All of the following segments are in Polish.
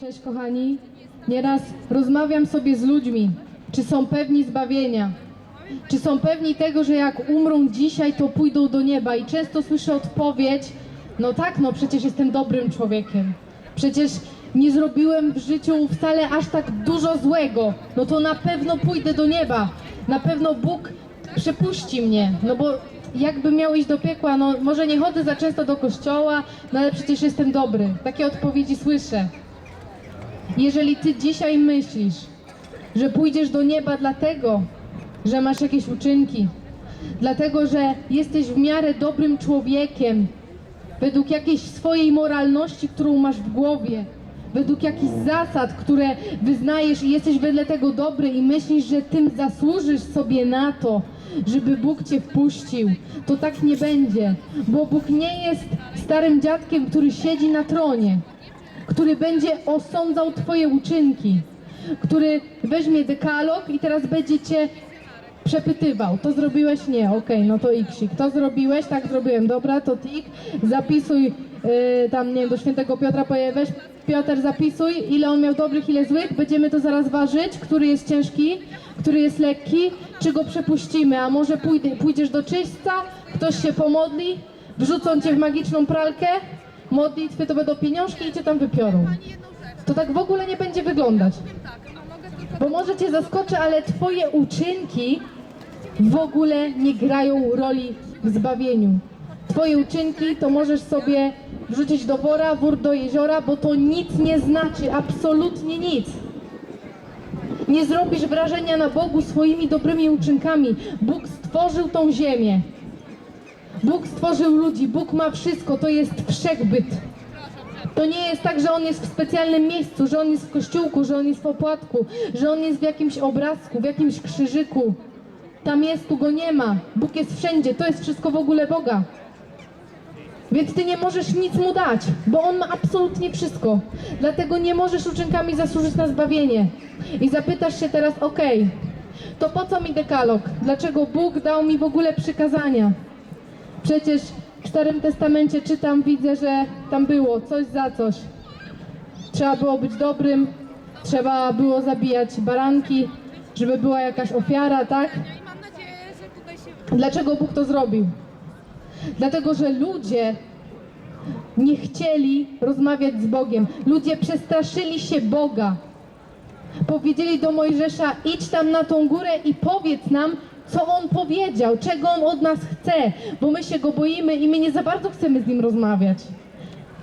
Cześć kochani. Nieraz rozmawiam sobie z ludźmi, czy są pewni zbawienia. Czy są pewni tego, że jak umrą dzisiaj, to pójdą do nieba? I często słyszę odpowiedź: No tak, no przecież jestem dobrym człowiekiem. Przecież nie zrobiłem w życiu wcale aż tak dużo złego. No to na pewno pójdę do nieba. Na pewno Bóg przepuści mnie. No bo jakby miał iść do piekła, no może nie chodzę za często do kościoła, no ale przecież jestem dobry. Takie odpowiedzi słyszę. Jeżeli ty dzisiaj myślisz, że pójdziesz do nieba dlatego, że masz jakieś uczynki, dlatego, że jesteś w miarę dobrym człowiekiem, według jakiejś swojej moralności, którą masz w głowie, według jakichś zasad, które wyznajesz i jesteś wedle tego dobry i myślisz, że tym zasłużysz sobie na to, żeby Bóg cię wpuścił, to tak nie będzie, bo Bóg nie jest starym dziadkiem, który siedzi na tronie który będzie osądzał Twoje uczynki, który weźmie dekalog i teraz będzie Cię przepytywał. To zrobiłeś? Nie, okej, no to iksik. To zrobiłeś? Tak zrobiłem. Dobra, to tik. Zapisuj yy, tam, nie wiem, do świętego Piotra weź Piotr zapisuj, ile on miał dobrych, ile złych. Będziemy to zaraz ważyć, który jest ciężki, który jest lekki, czy go przepuścimy, a może pójdziesz do czyśćca, ktoś się pomodli, wrzucą Cię w magiczną pralkę, modlitwy to będą pieniążki i Cię tam wypiorą. To tak w ogóle nie będzie wyglądać. Bo może Cię zaskoczę, ale Twoje uczynki w ogóle nie grają roli w zbawieniu. Twoje uczynki to możesz sobie wrzucić do wora, wór do jeziora, bo to nic nie znaczy, absolutnie nic. Nie zrobisz wrażenia na Bogu swoimi dobrymi uczynkami. Bóg stworzył tą ziemię. Bóg stworzył ludzi, Bóg ma wszystko, to jest wszechbyt. To nie jest tak, że on jest w specjalnym miejscu, że on jest w kościółku, że on jest w opłatku, że on jest w jakimś obrazku, w jakimś krzyżyku. Tam jest, tu go nie ma. Bóg jest wszędzie, to jest wszystko w ogóle Boga. Więc ty nie możesz nic mu dać, bo on ma absolutnie wszystko. Dlatego nie możesz uczynkami zasłużyć na zbawienie. I zapytasz się teraz, okej, to po co mi dekalog? Dlaczego Bóg dał mi w ogóle przykazania? Przecież w Starym Testamencie czytam, widzę, że tam było coś za coś. Trzeba było być dobrym, trzeba było zabijać baranki, żeby była jakaś ofiara, tak? Dlaczego Bóg to zrobił? Dlatego, że ludzie nie chcieli rozmawiać z Bogiem. Ludzie przestraszyli się Boga. Powiedzieli do Mojżesza: idź tam na tą górę i powiedz nam, co on powiedział, czego on od nas chce, bo my się go boimy i my nie za bardzo chcemy z nim rozmawiać.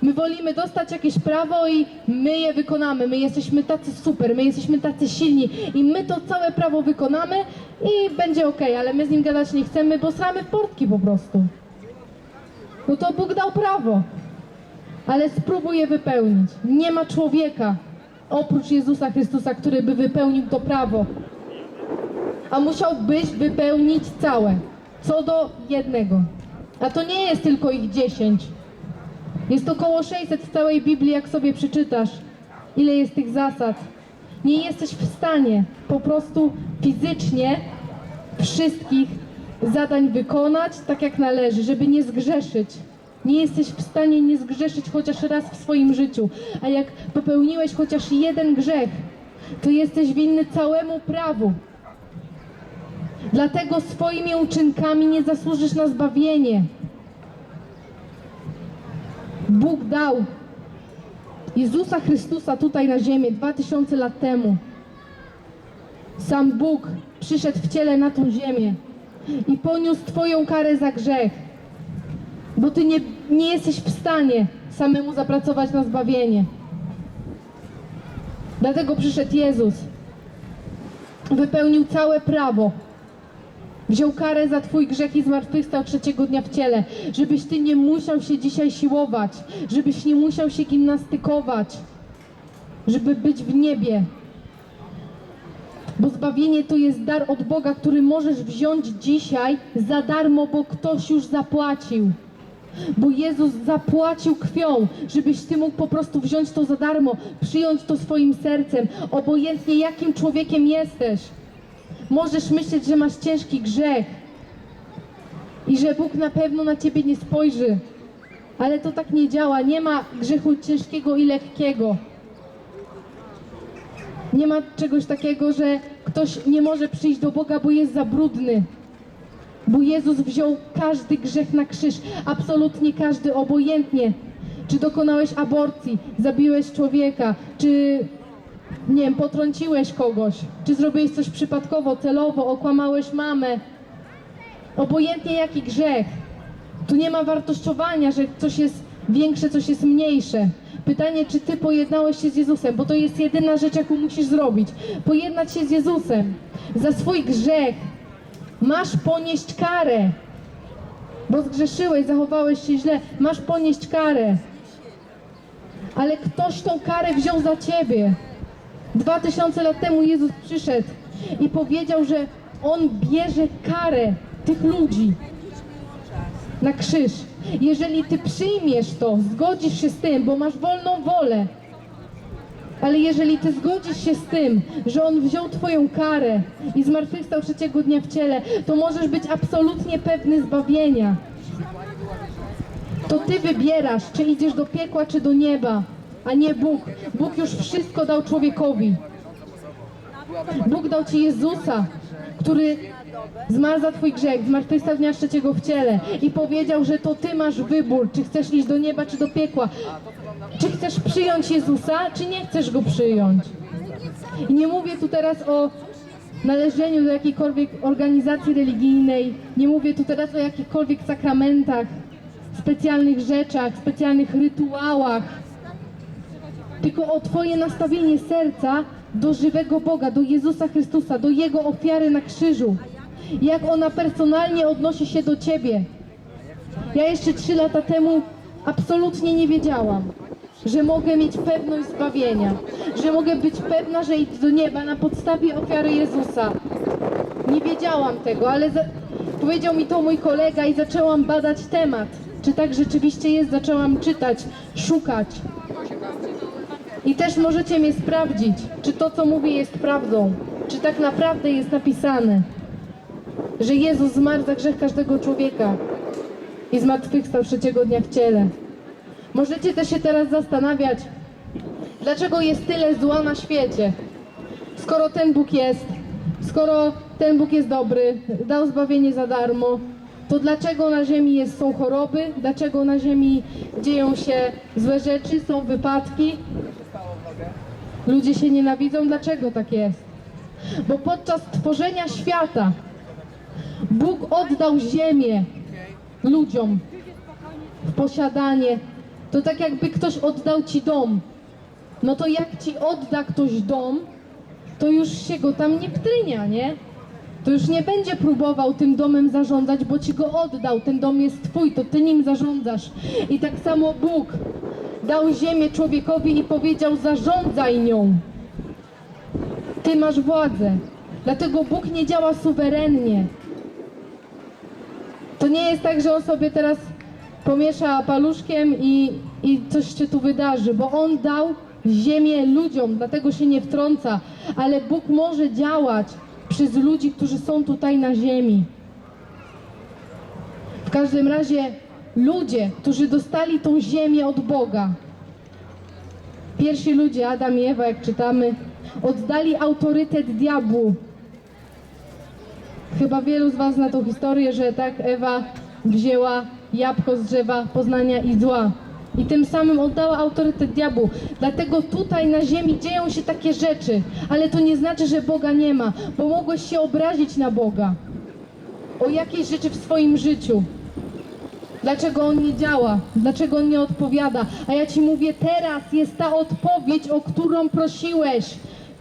My wolimy dostać jakieś prawo i my je wykonamy. My jesteśmy tacy super, my jesteśmy tacy silni i my to całe prawo wykonamy i będzie ok, ale my z nim gadać nie chcemy, bo sramy w portki po prostu. No to Bóg dał prawo, ale spróbuj je wypełnić. Nie ma człowieka oprócz Jezusa Chrystusa, który by wypełnił to prawo. A musiałbyś wypełnić całe, co do jednego. A to nie jest tylko ich dziesięć. Jest około 600 w całej Biblii, jak sobie przeczytasz, ile jest tych zasad. Nie jesteś w stanie po prostu fizycznie wszystkich zadań wykonać tak jak należy, żeby nie zgrzeszyć. Nie jesteś w stanie nie zgrzeszyć chociaż raz w swoim życiu. A jak popełniłeś chociaż jeden grzech, to jesteś winny całemu prawu. Dlatego swoimi uczynkami nie zasłużysz na zbawienie. Bóg dał Jezusa Chrystusa tutaj na ziemię 2000 lat temu. Sam Bóg przyszedł w ciele na tą ziemię i poniósł Twoją karę za grzech, bo Ty nie, nie jesteś w stanie samemu zapracować na zbawienie. Dlatego przyszedł Jezus, wypełnił całe prawo, Wziął karę za twój grzech i zmartwychwstał trzeciego dnia w ciele, żebyś ty nie musiał się dzisiaj siłować, żebyś nie musiał się gimnastykować, żeby być w niebie. Bo zbawienie to jest dar od Boga, który możesz wziąć dzisiaj za darmo, bo ktoś już zapłacił. Bo Jezus zapłacił krwią, żebyś ty mógł po prostu wziąć to za darmo, przyjąć to swoim sercem, obojętnie jakim człowiekiem jesteś. Możesz myśleć, że masz ciężki grzech i że Bóg na pewno na ciebie nie spojrzy, ale to tak nie działa. Nie ma grzechu ciężkiego i lekkiego. Nie ma czegoś takiego, że ktoś nie może przyjść do Boga, bo jest za brudny. Bo Jezus wziął każdy grzech na krzyż, absolutnie każdy, obojętnie. Czy dokonałeś aborcji, zabiłeś człowieka, czy nie wiem, potrąciłeś kogoś, czy zrobiłeś coś przypadkowo, celowo, okłamałeś mamę. Obojętnie jaki grzech. Tu nie ma wartościowania, że coś jest większe, coś jest mniejsze. Pytanie, czy ty pojednałeś się z Jezusem, bo to jest jedyna rzecz, jaką musisz zrobić. Pojednać się z Jezusem. Za swój grzech masz ponieść karę. Bo zgrzeszyłeś, zachowałeś się źle, masz ponieść karę. Ale ktoś tą karę wziął za ciebie. Dwa tysiące lat temu Jezus przyszedł i powiedział, że On bierze karę tych ludzi na krzyż. Jeżeli ty przyjmiesz to, zgodzisz się z tym, bo masz wolną wolę, ale jeżeli ty zgodzisz się z tym, że On wziął twoją karę i zmartwychwstał trzeciego dnia w ciele, to możesz być absolutnie pewny zbawienia. To ty wybierasz, czy idziesz do piekła, czy do nieba, a nie Bóg. Bóg już wszystko dał człowiekowi. Bóg dał ci Jezusa, który zmarł za twój grzech, zmartwychwstał dnia trzeciego w ciele i powiedział, że to ty masz wybór, czy chcesz iść do nieba, czy do piekła. Czy chcesz przyjąć Jezusa, czy nie chcesz Go przyjąć? I nie mówię tu teraz o należeniu do jakiejkolwiek organizacji religijnej, nie mówię tu teraz o jakichkolwiek sakramentach, specjalnych rzeczach, specjalnych rytuałach, tylko o Twoje nastawienie serca do żywego Boga, do Jezusa Chrystusa, do Jego ofiary na krzyżu. Jak ona personalnie odnosi się do Ciebie. Ja jeszcze trzy lata temu absolutnie nie wiedziałam, że mogę mieć pewność zbawienia, że mogę być pewna, że idę do nieba na podstawie ofiary Jezusa. Nie wiedziałam tego, ale za... powiedział mi to mój kolega i zaczęłam badać temat. Czy tak rzeczywiście jest? Zaczęłam czytać, szukać. I też możecie mnie sprawdzić, czy to, co mówię, jest prawdą. Czy tak naprawdę jest napisane, że Jezus zmarł za grzech każdego człowieka i zmartwychwstał trzeciego dnia w ciele. Możecie też się teraz zastanawiać, dlaczego jest tyle zła na świecie, skoro ten Bóg jest, skoro ten Bóg jest dobry, dał zbawienie za darmo, to dlaczego na ziemi jest, są choroby, dlaczego na ziemi dzieją się złe rzeczy, są wypadki, ludzie się nienawidzą, dlaczego tak jest? Bo podczas tworzenia świata Bóg oddał ziemię ludziom w posiadanie. To tak jakby ktoś oddał ci dom. No to jak ci odda ktoś dom, to już się go tam nie wtrynia, nie? To już nie będzie próbował tym domem zarządzać, bo ci go oddał. Ten dom jest twój, to ty nim zarządzasz. I tak samo Bóg dał ziemię człowiekowi i powiedział: zarządzaj nią. Ty masz władzę. Dlatego Bóg nie działa suwerennie. To nie jest tak, że on sobie teraz pomiesza paluszkiem i, i coś się tu wydarzy, bo on dał ziemię ludziom, dlatego się nie wtrąca, ale Bóg może działać przez ludzi, którzy są tutaj na ziemi. W każdym razie ludzie, którzy dostali tą ziemię od Boga, pierwsi ludzie, Adam i Ewa, jak czytamy, oddali autorytet diabłu. Chyba wielu z Was zna tą historię, że tak Ewa wzięła jabłko z drzewa poznania i zła. I tym samym oddała autorytet diabłu. Dlatego tutaj na ziemi dzieją się takie rzeczy. Ale to nie znaczy, że Boga nie ma, bo mogłeś się obrazić na Boga. O jakieś rzeczy w swoim życiu. Dlaczego On nie działa? Dlaczego On nie odpowiada? A ja Ci mówię, teraz jest ta odpowiedź, o którą prosiłeś.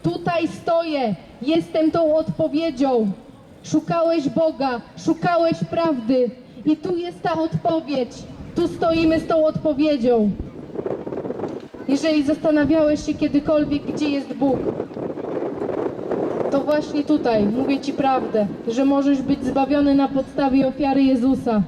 Tutaj stoję, jestem tą odpowiedzią. Szukałeś Boga, szukałeś prawdy i tu jest ta odpowiedź. Tu stoimy z tą odpowiedzią. Jeżeli zastanawiałeś się kiedykolwiek, gdzie jest Bóg, to właśnie tutaj mówię Ci prawdę, że możesz być zbawiony na podstawie ofiary Jezusa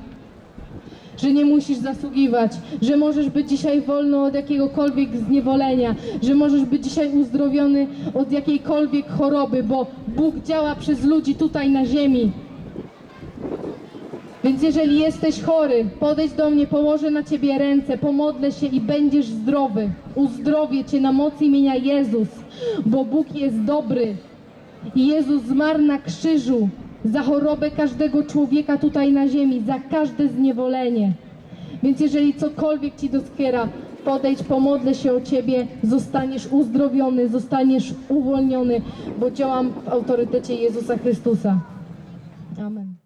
że nie musisz zasługiwać, że możesz być dzisiaj wolny od jakiegokolwiek zniewolenia, że możesz być dzisiaj uzdrowiony od jakiejkolwiek choroby, bo Bóg działa przez ludzi tutaj na ziemi. Więc jeżeli jesteś chory, podejdź do mnie, położę na ciebie ręce, pomodlę się i będziesz zdrowy. Uzdrowię cię na mocy imienia Jezus. bo Bóg jest dobry. I Jezus zmarł na krzyżu za chorobę każdego człowieka tutaj na ziemi, za każde zniewolenie. Więc jeżeli cokolwiek ci doskwiera, podejdź, pomodlę się o ciebie, zostaniesz uzdrowiony, zostaniesz uwolniony, bo działam w autorytecie Jezusa Chrystusa. Amen.